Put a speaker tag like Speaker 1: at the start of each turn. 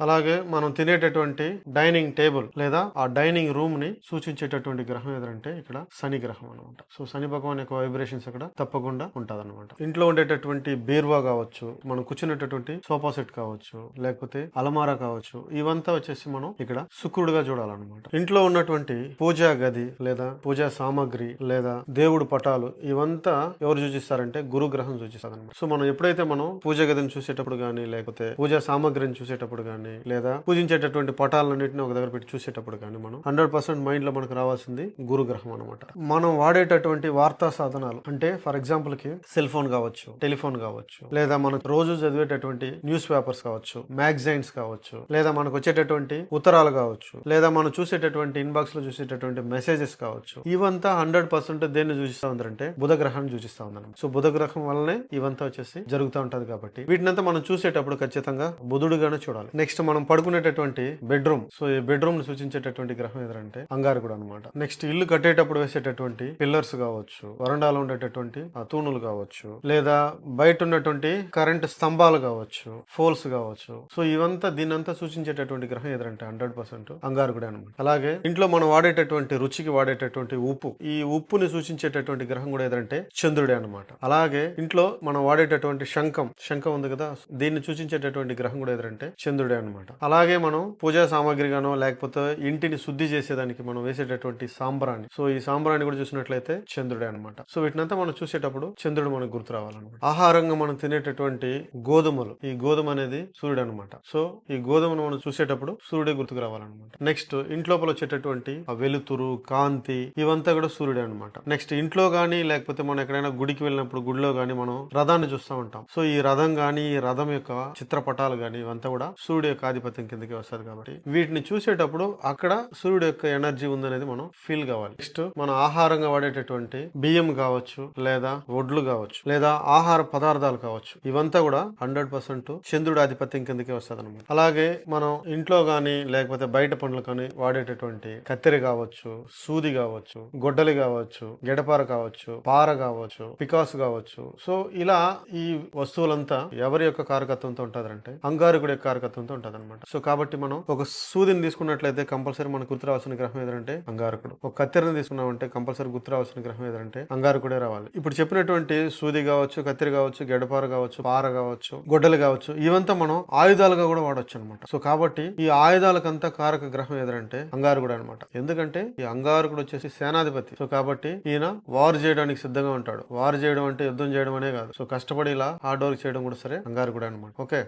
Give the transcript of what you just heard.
Speaker 1: అలాగే మనం తినేటటువంటి dining table లేదా ఆ డైనింగ్ రూమ్ని సూచించేటటువంటి గ్రహం ఏదంటే ఇక్కడ శని గ్రహం అనమాట సో శని భగవాన్ యొక్క వైబ్రేషన్స్ ఇక్కడ తప్పకుండా ఉంటది ఇంట్లో ఉండేటటువంటి బీర్వా కావచ్చు మనం కూర్చునేటటువంటి సోఫా సెట్ కావచ్చు లేకపోతే అలమారా కావచ్చు ఇవంతా వచ్చేసి మనం ఇక్కడ శుక్రుడుగా చూడాలన్నమాట. ఇంట్లో ఉన్నటువంటి పూజా గది లేదా పూజా సామాగ్రి లేదా దేవుడు పటాలు ఇవంతా ఎవరు సూచిస్తారంటే గురు గ్రహం సూచిస్తారు అనమాట సో మనం ఎప్పుడైతే మనం పూజ గదిని చూసేటప్పుడు కానీ లేకపోతే పూజా సామాగ్రిని చూసేటప్పుడు కానీ లేదా పూజించేటటువంటి పటాలన్నింటినీ ఒక దగ్గర పెట్టి చూసేటప్పుడు కానీ మనం హండ్రెడ్ పర్సెంట్ మైండ్లో మనకు రావాల్సింది గురు గ్రహం అనమాట మనం వాడేటటువంటి వార్తా సాధనాలు అంటే ఫర్ ఎగ్జాంపుల్కి సెల్ ఫోన్ కావచ్చు టెలిఫోన్ కావచ్చు లేదా మనం రోజు చదివేటటువంటి న్యూస్ పేపర్స్ కావచ్చు మ్యాగజైన్స్ కావచ్చు లేదా మనకు వచ్చేటటువంటి ఉత్తరాలు కావచ్చు లేదా మనం చూసేటటువంటి ఇన్బాక్స్లో చూసేటటువంటి మెసేజెస్ కావచ్చు ఇవంతా హండ్రెడ్ పర్సెంట్ దేన్ని సూచిస్తా ఉందంటే బుధ గ్రహాన్ని ఉందన్నమాట. సో బుధ గ్రహం వల్లనే ఇవంతా వచ్చేసి జరుగుతూ ఉంటది కాబట్టి వీటినంతా మనం చూసేటప్పుడు ఖచ్చితంగా బుధుడుగానే చూడాలి. నెక్స్ట్ మనం పడుకునేటటువంటి బెడ్రూమ్. సో ఈ బెడ్రూమ్ని సూచించేటటువంటి గ్రహం ఏదంటే అంగారకుడు అనమాట నెక్స్ట్ ఇల్లు కట్టేటప్పుడు వేసేటటువంటి పిల్లర్స్ కావచ్చు వరండాలో ఉండేటటువంటి తూణులు కావచ్చు లేదా బయట ఉన్నటువంటి కరెంట్ స్తంభాలు కావచ్చు ఫోల్స్ కావచ్చు. సో ఇవంతా దీనంతా సూచించేటటువంటి గ్రహం ఏదంటే హండ్రెడ్ పర్సెంట్ అంగారకుడే అనమాట అలాగే ఇంట్లో మనం వాడేటటువంటి రుచికి వాడేటటువంటి ఉప్పు. ఈ ఉప్పుని సూచించేటటువంటి గ్రహం కూడా ఏదంటే చంద్రుడే అనమాట అలాగే ఇంట్లో మనం వాడేటటువంటి శంఖం శంఖం ఉంది కదా దీన్ని సూచించేటటువంటి గ్రహం కూడా ఏదంటే చంద్రుడే అనమాట అలాగే మనం పూజా సామాగ్రిగానో లేకపోతే ఇంటిని శుద్ధి చేసేదానికి మనం వేసేటటువంటి సాంబ్రాణి. సో ఈ సాంబ్రాణి కూడా చూసినట్లయితే చంద్రుడే అనమాట సో వీటినంతా మనం చూసేటప్పుడు చంద్రుడు మనకు గుర్తు రావాలన్నమాట. ఆహారంగా మనం తినేటటువంటి గోధుమలు ఈ గోధుమ అనేది సూర్యుడు అనమాట సో ఈ గోధుమను మనం చూసేటప్పుడు సూర్యుడే గుర్తుకు రావాలన్నమాట. నెక్స్ట్ ఇంట్లోపల వచ్చేటటువంటి ఆ వెలుతురు కాంతి ఇవంతా కూడా సూర్యుడే అనమాట నెక్స్ట్ ఇంట్లో గానీ లేకపోతే మనం ఎక్కడైనా గుడికి వెళ్ళినప్పుడు గుడిలో గానీ మనం రథాన్ని చూస్తూ ఉంటాం. సో ఈ రథం గానీ ఈ రథం యొక్క చిత్రపటాలు గానీ ఇవంతా కూడా సూర్యుడు యొక్క ఆధిపత్యం కిందకి వస్తారు కాబట్టి వీటిని చూసేటప్పుడు అక్కడ సూర్యుడు యొక్క ఎనర్జీ ఉందనేది మనం ఫీల్ కావాలి. నెక్స్ట్ మనం ఆహారంగా వాడేటటువంటి బియ్యం కావచ్చు లేదా వడ్లు కావచ్చు లేదా ఆహార పదార్థాలు కావచ్చు ఇవంతా కూడా హండ్రెడ్ పర్సెంట్ చంద్రుడి ఆధిపత్యం కిందకి వస్తుంది అనమాట అలాగే మనం ఇంట్లో కానీ లేకపోతే బయట పండ్లు కానీ వాడేటటువంటి కత్తెర కావచ్చు సూది కావచ్చు గొడ్డలి కావచ్చు గెడపార కావచ్చు పార కావచ్చు పికాస్ కావచ్చు. సో ఇలా ఈ వస్తువులంతా ఎవరి యొక్క కారకత్వంతో ఉంటుందంటే అంగారకుడి యొక్క కారకత్వంతో ఉంటుంది అనమాట సో కాబట్టి మనం ఒక సూదిని తీసుకున్నట్లయితే కంపల్సరీ మనకు గుర్తు రావాల్సిన గ్రహం ఏదంటే అంగారకుడు. ఒక కత్తెరని తీసుకున్నామంటే కంపల్సరీ గుర్తు రావాల్సిన గ్రహం ఏదంటే అంగారకుడే రావాలి. ఇప్పుడు చెప్పినటువంటి సూది కావచ్చు కత్తెర కావచ్చు గెడపార కావచ్చు పార కావచ్చు గొడ్డలు కావచ్చు ఇవంతా మనం ఆయుధాలుగా కూడా వాడొచ్చు అనమాట సో కాబట్టి ఈ ఆయుధాలకంతా కారక గ్రహం ఏదంటే అంగారకుడు అనమాట ఎందుకంటే ఈ అంగారకుడు వచ్చేసి సేనాధిపతి. సో కాబట్టి ఈయన వారు చేయడానికి సిద్ధంగా ఉంటాడు. వారు చేయడం అంటే యుద్ధం చేయడం అనే కాదు. సో కష్టపడి ఇలా హార్డ్ వర్క్ చేయడం కూడా సరే అంగారకుడు అనమాట ఓకే?